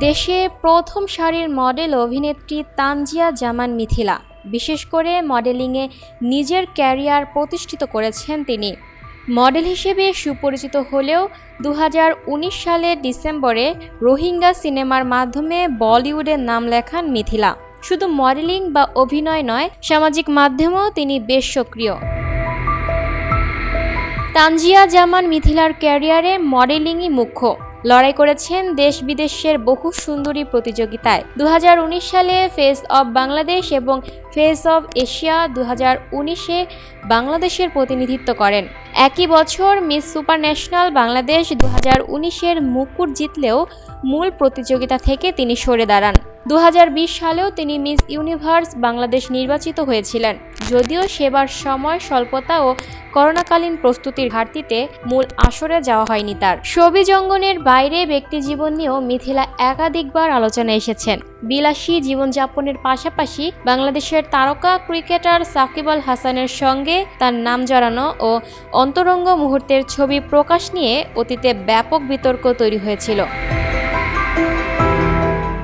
দেশে প্রথম সারির মডেল অভিনেত্রী তানজিয়া জামান মিথিলা। বিশেষ করে মডেলিংয়ে নিজের ক্যারিয়ার প্রতিষ্ঠিত করেছেন তিনি। মডেল হিসেবে সুপরিচিত হলেও দু হাজার উনিশ সালের ডিসেম্বরে রোহিঙ্গা সিনেমার মাধ্যমে বলিউডের নাম লেখান মিথিলা। শুধু মডেলিং বা অভিনয় নয়, সামাজিক মাধ্যমেও তিনি বেশ সক্রিয়। তানজিয়া জামান মিথিলার ক্যারিয়ারে মডেলিংই মুখ্য। লড়াই করেছেন দেশ বিদেশের বহু সুন্দরী প্রতিযোগিতায়। দু হাজার উনিশ সালে ফেস অব বাংলাদেশ এবং ফেস অব এশিয়া দু উনিশে বাংলাদেশের প্রতিনিধিত্ব করেন। একই বছর মিস সুপার ন্যাশনাল বাংলাদেশ দু উনিশের মুকুট জিতলেও মূল প্রতিযোগিতা থেকে তিনি সরে দাঁড়ান। দু হাজার বিশ সালেও তিনি মিস ইউনিভার্স বাংলাদেশ নির্বাচিত হয়েছিলেন। যদিও সেবার সময় স্বল্পতা ও করোনাকালীন প্রস্তুতির ঘাটতিতে মূল আসরে যাওয়া হয়নি তার। ছবি জঙ্গনের বাইরে ব্যক্তিজীবন নিয়েও মিথিলা একাধিকবার আলোচনায় এসেছেন। বিলাসী জীবনযাপনের পাশাপাশি বাংলাদেশের তারকা ক্রিকেটার সাকিব আল হাসানের সঙ্গে তার নাম জড়ানো ও অন্তরঙ্গ মুহূর্তের ছবি প্রকাশ নিয়ে অতীতে ব্যাপক বিতর্ক তৈরি হয়েছিল।